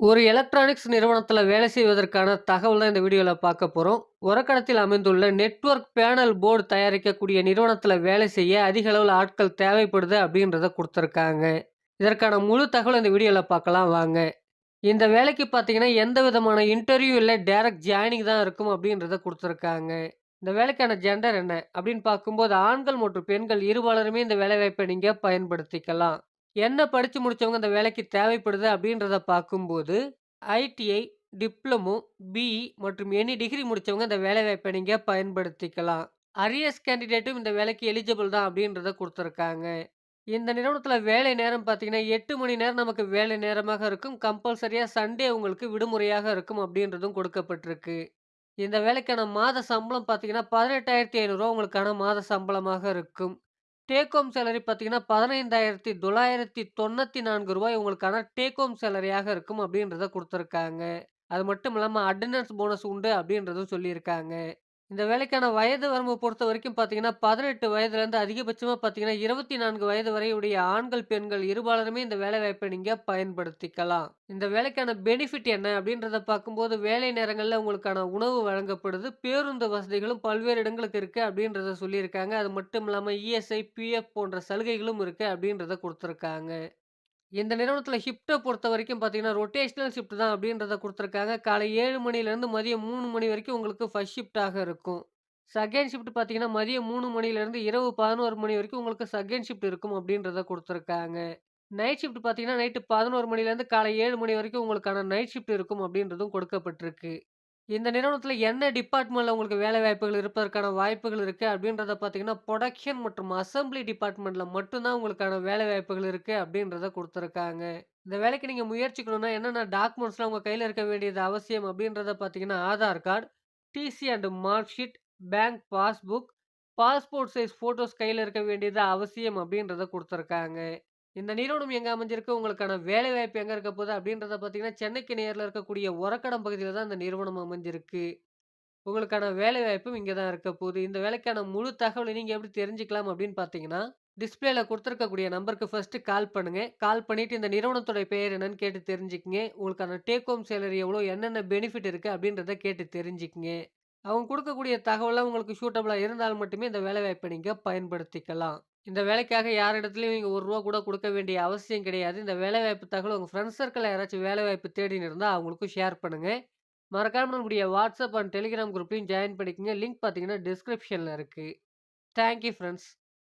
ஒரு எலக்ட்ரானிக்ஸ் நிறுவனத்தில் வேலை செய்வதற்கான தகவல் தான் இந்த வீடியோவில் பார்க்க போகிறோம் உரக்கடத்தில் அமைந்துள்ள நெட்வொர்க் பேனல் போர்டு தயாரிக்கக்கூடிய நிறுவனத்தில் வேலை செய்ய அதிக அளவில் ஆட்கள் தேவைப்படுது அப்படின்றத கொடுத்துருக்காங்க இதற்கான முழு தகவல் இந்த வீடியோவில் பார்க்கலாம் வாங்க. இந்த வேலைக்கு பார்த்தீங்கன்னா, எந்த விதமான இன்டர்வியூ இல்லை டேரக்ட் ஜாயினிங் தான் இருக்கும் அப்படின்றத கொடுத்துருக்காங்க இந்த வேலைக்கான ஜெண்டர் என்ன அப்படின்னு பார்க்கும்போது, ஆண்கள் மற்றும் பெண்கள் இருபாலருமே இந்த வேலைவாய்ப்பை நீங்கள் பயன்படுத்திக்கலாம். என்ன படித்து முடிச்சவங்க இந்த வேலைக்கு தேவைப்படுது அப்படின்றத பார்க்கும்போது, ஐடிஐ, டிப்ளமோ, பிஇ மற்றும் எனி டிகிரி முடிச்சவங்க இந்த வேலைவாய்ப்பை நீங்கள் பயன்படுத்திக்கலாம். அரியஸ் கேண்டிடேட்டும் இந்த வேலைக்கு எலிஜிபிள் தான் அப்படின்றத கொடுத்துருக்காங்க இந்த நிறுவனத்தில் வேலை நேரம் பார்த்தீங்கன்னா, எட்டு மணி நேரம் நமக்கு வேலை நேரமாக இருக்கும். கம்பல்சரியாக சண்டே உங்களுக்கு விடுமுறையாக இருக்கும் அப்படின்றதும் கொடுக்கப்பட்டிருக்கு. இந்த வேலைக்கான மாத சம்பளம் பார்த்தீங்கன்னா, பதினெட்டாயிரத்தி ஐநூறுரூவா உங்களுக்கான மாத சம்பளமாக இருக்கும். டேக் ஹோம் சேலரி பார்த்தீங்கன்னா, பதினைந்தாயிரத்தி தொள்ளாயிரத்தி தொண்ணூற்றி நான்கு ரூபாய் உங்களுக்கான டேக் ஹோம் சேலரியாக இருக்கும் அப்படின்றத கொடுத்துருக்காங்க அது மட்டும் இல்லாமல் அட்டண்டன்ஸ் போனஸ் உண்டு அப்படின்றதும் சொல்லியிருக்காங்க. இந்த வேலைக்கான வயது வரம்பு பொறுத்தவரைக்கும் பார்த்தீங்கன்னா, பதினெட்டு வயதுலேருந்து அதிகபட்சமாக பார்த்தீங்கன்னா, 24 வயது வரையுடைய ஆண்கள், பெண்கள் இருபாலருமே இந்த வேலைவாய்ப்பை நீங்கள் பயன்படுத்திக்கலாம். இந்த வேலைக்கான பெனிஃபிட் என்ன அப்படின்றத பார்க்கும்போது, வேலை நேரங்களில் உங்களுக்கான உணவு வழங்கப்படுது. பேருந்து வசதிகளும் பல்வேறு இடங்களுக்கு இருக்குது அப்படின்றத சொல்லியிருக்காங்க. அது மட்டும் இல்லாமல் இஎஸ்ஐ, பிஎஃப் போன்ற சலுகைகளும் இருக்குது அப்படின்றத கொடுத்துருக்காங்க இந்த நிறுவனத்தில் ஷிஃப்ட்டை பொறுத்த வரைக்கும் பார்த்தீங்கன்னா, ரொட்டேஷனல் ஷிஃப்ட் தான் அப்படின்றத கொடுத்துருக்காங்க காலை ஏழு மணிலேருந்து மதியம் மூணு மணி வரைக்கும் உங்களுக்கு ஃபஸ்ட் ஷிஃப்ட்டாக இருக்கும். செகண்ட் ஷிஃப்ட் பார்த்தீங்கன்னா, மதியம் மூணு மணிலேருந்து இரவு 11 மணி வரைக்கும் உங்களுக்கு செகண்ட் ஷிஃப்ட் இருக்கும் அப்படின்றத கொடுத்துருக்காங்க நைட் ஷிஃப்ட் பார்த்தீங்கன்னா, நைட்டு 11 மணிலேருந்து காலை ஏழு மணி வரைக்கும் உங்களுக்கான நைட் ஷிஃப்ட் இருக்கும் அப்படின்றதும் கொடுக்கப்பட்டிருக்கு. இந்த நிறுவனத்தில் என்ன டிபார்ட்மெண்ட்டில் உங்களுக்கு வேலை வாய்ப்புகள் இருப்பதற்கான வாய்ப்புகள் இருக்குது அப்படின்றத பார்த்தீங்கன்னா, ப்ரொடக்ஷன் மற்றும் அசெம்பிளி டிபார்ட்மெண்ட்டில் மட்டும் தான் உங்களுக்கான வேலை வாய்ப்புகள் இருக்குது அப்படின்றத கொடுத்துருக்காங்க. இந்த வேலைக்கு நீங்கள் முயற்சிக்கணும்னா என்னென்ன டாக்குமெண்ட்ஸ்லாம் உங்கள் கையில் இருக்க வேண்டியது அவசியம் அப்படின்றத பார்த்தீங்கன்னா, Aadhaar card, TC and mark sheet, bank passbook, passport size photos கையில் இருக்க வேண்டியது அவசியம் அப்படின்றத கொடுத்துருக்காங்க. இந்த நிறுவனம் எங்கே அமைஞ்சிருக்கு, உங்களுக்கான வேலைவாய்ப்பு எங்கே இருக்க போகுது அப்படின்றத பார்த்தீங்கன்னா, சென்னைக்கு நேரில் இருக்கக்கூடிய உரக்கடம் பகுதியில் தான் இந்த நிறுவனம் அமைஞ்சிருக்கு. உங்களுக்கான வேலைவாய்ப்பும் இங்கே தான் இருக்க போகுது. இந்த வேலைக்கான முழு தகவலை நீங்கள் எப்படி தெரிஞ்சுக்கலாம் அப்படின்னு பார்த்தீங்கன்னா, டிஸ்பிளேல கொடுத்துருக்கக்கூடிய நம்பருக்கு ஃபர்ஸ்ட்டு கால் பண்ணுங்க. கால் பண்ணிட்டு இந்த நிறுவனத்தோட பெயர் என்னன்னு கேட்டு தெரிஞ்சுக்கங்க. உங்களுக்கான டேக் ஹோம் சேலரி எவ்வளோ, என்னென்ன பெனிஃபிட் இருக்குது அப்படின்றத கேட்டு தெரிஞ்சுக்கங்க. அவங்க கொடுக்கக்கூடிய தகவல்லாம் உங்களுக்கு சூட்டபிளா இருந்தால் மட்டுமே இந்த வேலைவாய்ப்பை நீங்கள் பயன்படுத்திக்கலாம். இந்த வேலைக்காக யார் இடத்துலையும் நீங்கள் ஒரு ரூபா கூட கொடுக்க வேண்டிய அவசியம் கிடையாது. இந்த வேலைவாய்ப்பு தகவல் உங்கள் ஃப்ரெண்ட்ஸ் சர்க்கிளில் யாராச்சும் வேலைவாய்ப்பு தேடின்னு இருந்தால் அவங்களுக்கும் ஷேர் பண்ணுங்கள் மறக்காமல் நம்முடைய வாட்ஸ்அப் அண்ட் டெலிகிராம் குரூப்லையும் ஜாயின் பண்ணிக்கோங்க லிங்க் பார்த்தீங்கன்னா, டிஸ்கிரிப்ஷனில் இருக்குது தேங்க் யூ